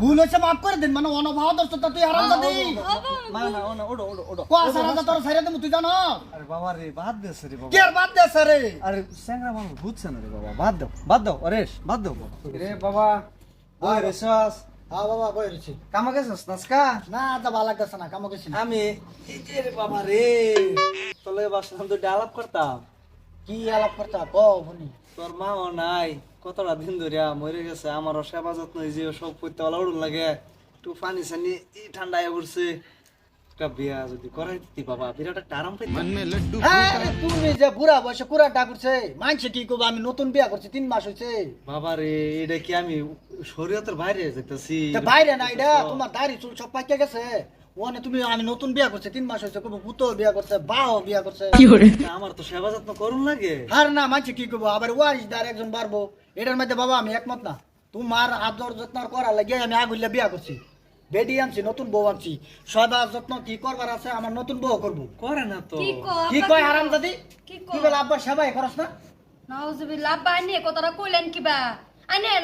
ভুল হয়েছে মাফ করে দিন। মানে অনভাব দোস্ত তুই হারাম দাদি না ও না ওডো ওডো ওডো কোয়া সারা যা তোর সাইরে দেবো তুই জানো? আরে বাবা রে বাদ দে রে বাবা। কি বাদ দে সারে আরে স্যাংরা মানুষ বুঝছে না রে বাবা বাদ দাও বাদ দাও অরেশ বাদ দাও বাবা। রে বাবা। বই রে শ্বাস হ্যাঁ বাবা বই কামা গেছস নাসকা না তা ভালো লাগতেছে না কামো গেছি আমি এই যে রে বাবা রে। তলে বাসলাম তো ডালাপ করতাম। কি আলাপ করতে বনি তোর মাও নাই। কতটা দিন ধরিয়া মরে গেছে। আমারও সেবা যত্ন এই যে সব করতে লাগে। একটু পানি সানি এই ঠান্ডায় পড়ছে। একটা বিয়া যদি করাই দিতি বাবা। বিরাট একটা আরাম পাইতাম হ্যাঁ তুমি যে বুড়া বয়সে কুড়া ডাকুরছে মানছে কি করব আমি নতুন বিয়া করছি তিন মাস হয়েছে বাবা রে এটা কি আমি শরীয়তের বাইরে যেতেছি বাইরে না এটা তোমার দাড়ি চুল সব পাইকে গেছে। ওখানে তুমি আমি নতুন বিয়া করছি তিন মাস হয়েছে কবে ভূত বিয়া করছে বাও বিয়া করছে। আমার তো সেবা যত্ন করুন লাগে। আর না মানছে কি করব আবার ওয়ারিস একজন বাড়বো। এটার মধ্যে বাবা আমি একমত না। তোমার আদর যত্ন করার লাগে আমি আগুল্লা বিয়া করছি। বেডি আনছি নতুন বউ আনছি। সদা যত্ন কি করবার আছে আমার নতুন বউ করব। করে না তো। কি কয় হারাম দাদি কি কি? কয় বলে আব্বা সেবাই করস না? নাউজুবিল্লাহ আব্বা আইনে এই কথাটা কইলেন কিবা?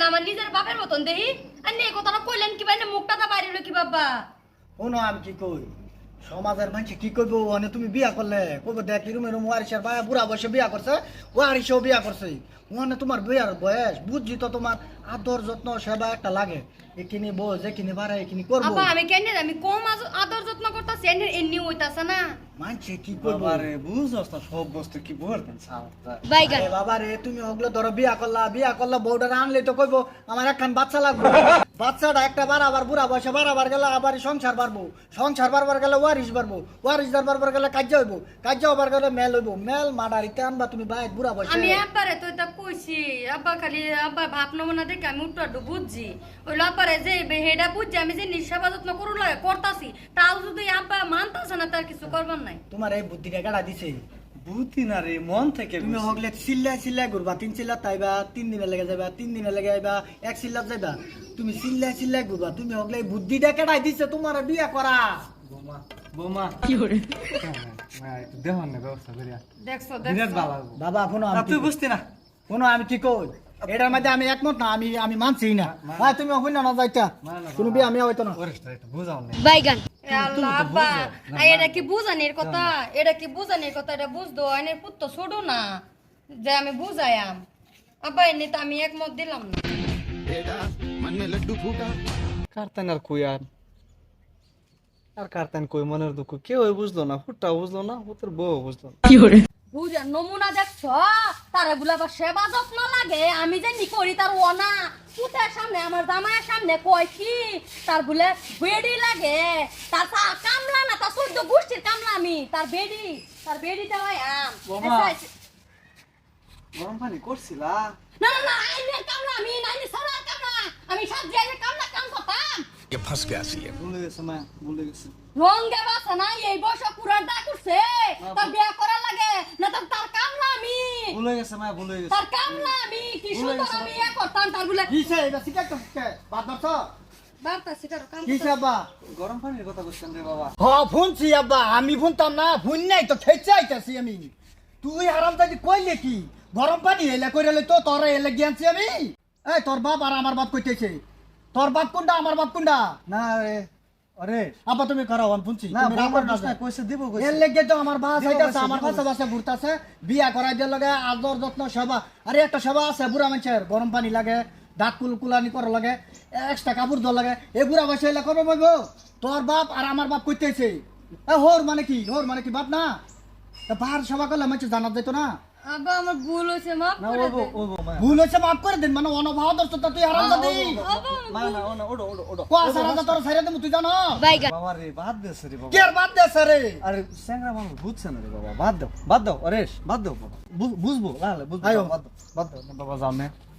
আমার নিজের বাপের মতন দেহি। এই কথাটা কইলেন কিবা? মুখটা বাইরে হলো কি বাবা শোনো আমি কি কই? সমাজের মানুষ কি করব মানে তুমি বিয়া করলে। কবে দেখ রুমে রুম ওয়ারিসের ভাই বুড়া বসে বিয়া করছে ওয়ারিসেও বিয়া করছে। মানে তোমার বিয়ার বয়স বুঝছি তো তোমার আদর যত্ন সেবা একটা লাগে। এখানে বউ যেখানে বাড়ে এখানে করব। আব্বা আমি কেন আমি কম আজ- আদর যত্ন করতেছি এনে এমনি হইতাছে না। মানছে কি করব বাবা রে বুঝছস না সব বস্তু কি বলতেন আরে বাবা রে তুমি ওগুলো ধরো বিয়া করলা বিয়া করলা বউটার আনলে তো কইবো আমার একখান বাচ্চা লাগবে। বাচ্চাটা একটা বার আবার বুড়া বয়সে বাড়াবার গেলে আবার সংসার বাড়বো। সংসার বাড়বার গেলে ওয়ারিস বাড়বো। ওয়ারিস বাড়বার গেলে কাজ্য হইবো। কাজ্য হবার গেলে মেল হইবো। মেল মাডারিতে আনবা তুমি বাইর বুড়া বয়সে। আমি আব্বারে তো এটা কইছি আব্বা খালি আব্বা ভাব নমুনা দেখে আমি উত্তর বুঝছি। ওই আব্বারে যে হেডা বুঝছি আমি যে নিঃসেবা যত্ন করু লাগে করতাছি তাও যদি আব্বা মানতাছে না তার কিছু করবার নাই। তোমার এই বুদ্ধিটা গাড়া দিছে? বুদ্ধি না রে মন থেকে তুমি। হগলে চিল্লাই চিল্লাই ঘুরবা তিন চিল্লা তাইবা তিন দিনে লেগে যাবা তিন দিনে লেগে আইবা এক চিল্লাত যাইবা। তুমি চিল্লাই চিল্লাই ঘুরবা তুমি হগলে এই বুদ্ধিটা কেডাই দিছে তোমার বিয়া করা। বোমা বোমা। কি করে দেহন না ব্যবস্থা করিয়া। দেখছ দেখছ। বাবা শোনো আমি তুই কি- বুঝতি না। শোনো আমি কি কই? এটার মধ্যে আমি একমত না আমি আমি মানছি না। ভাই তুমি হইনা না যাইতা। না, না, তুমি বিয়া আমি হইতো না। বুঝাও না। বাইগান। আব্বা আই এটা কি বুঝানির কথা? এটা কি বুঝানির কথা? এটা বুঝদো। আইনের পুত্র ছোড়ো না। যে আমি বুঝায়াম আব্বা এনে তো আমি একমত দিলাম না। কারতান আর কই আর আর কারতান কই মনের দুঃখ কেউ বুঝলো না ফুটটা বুঝলো না ওদের বউ বুঝলো না বুঝা নমুনা দেখছ তারা গুলা আবার সেবা যত্ন লাগে আমি যে নি করি তার ওনা পুতের সামনে আমার জামাইয়ের সামনে কয় কি তার বলে বেডি লাগে তার তা- কামলা না তার চোদ্দ গোষ্ঠীর কামলা আমি তার বেডি তার বেডি দেওয়াই আম গরম পানি করছিলা না না না আইনের কামলা আমি না আইনের সারা কামলা আমি সব জায়গায় কামলা কাম করতাম ভুলে গেছে মা ভুলে গেছে। রঙে বাসা না এই বয়সে পুরার দা করছে। তার বিয়া লাগে না তার তার কামলা আমি। ভুলে গেছে মা ভুলে গেছে। তার কামলা আমি কি সুন্দর আমি করতাম তার বলে কিসে এটা শিকার তো শিখে বাদ ধরছ বার্তা সেটার কাম কিসে আব্বা? গরম পানির কথা বলছেন রে বাবা। হ ফোনছি আব্বা। আমি ফোনতাম না ফোন নাই তো খেয়েছে আইতাছি আমি। তুই হারাম দাদি কইলে কি? গরম পানি এলে কইলে তো তোর এলে গিয়াছি আমি। এই তোর বাপ আর আমার বাপ কইতেছে। তোর বাপ কোনটা? আমার বাপ কোনটা? না রে। আরে। আব্বা তুমি করো আমি শুনছি। না তুমি রাগ বাবার করবা দোষ না। না। কইছে দিব এর কইছে লেগে তো আমার বাস দিব আইতাছে আমার কাছে বাসে ঘুরতাছে বিয়া করাই দিয়ে লাগে আদর যত্ন সেবা। আরে একটা সেবা আছে বুড়া মানুষের গরম পানি লাগে দাঁত কুল কুলানি করা লাগে এক্সট্রা কাপড় দেওয়া লাগে। এই বুড়া বসে এলে কবে বলব তোর বাপ আর আমার বাপ কইতেছে। এ হোর মানে কি? হোর মানে কি? বাপ না? তা বাহার সেবা করলে মানুষ জানা যেত না? আব্বা আমার ভুল হয়েছে মাফ করে দে মা ভুল হয়েছে মাফ করে দিন মানে অনভাব দোস্ত তা তুই হারাম দাদি না না ওডো ওডো ওডো কোয়া সারা যা তোর সাইরে দেবো তুই জানো বাবা রে বাদ দেছে রে বাবা কি বাদ দে সারে আরে স্যাংরা মানুষ বুঝছে না রে বাবা বাদ দাও বাদ দাও অরেশ বাদ দাও বাবা বুঝব লালে বুঝব বাদ দাও বাদ দাও বাবা যাও না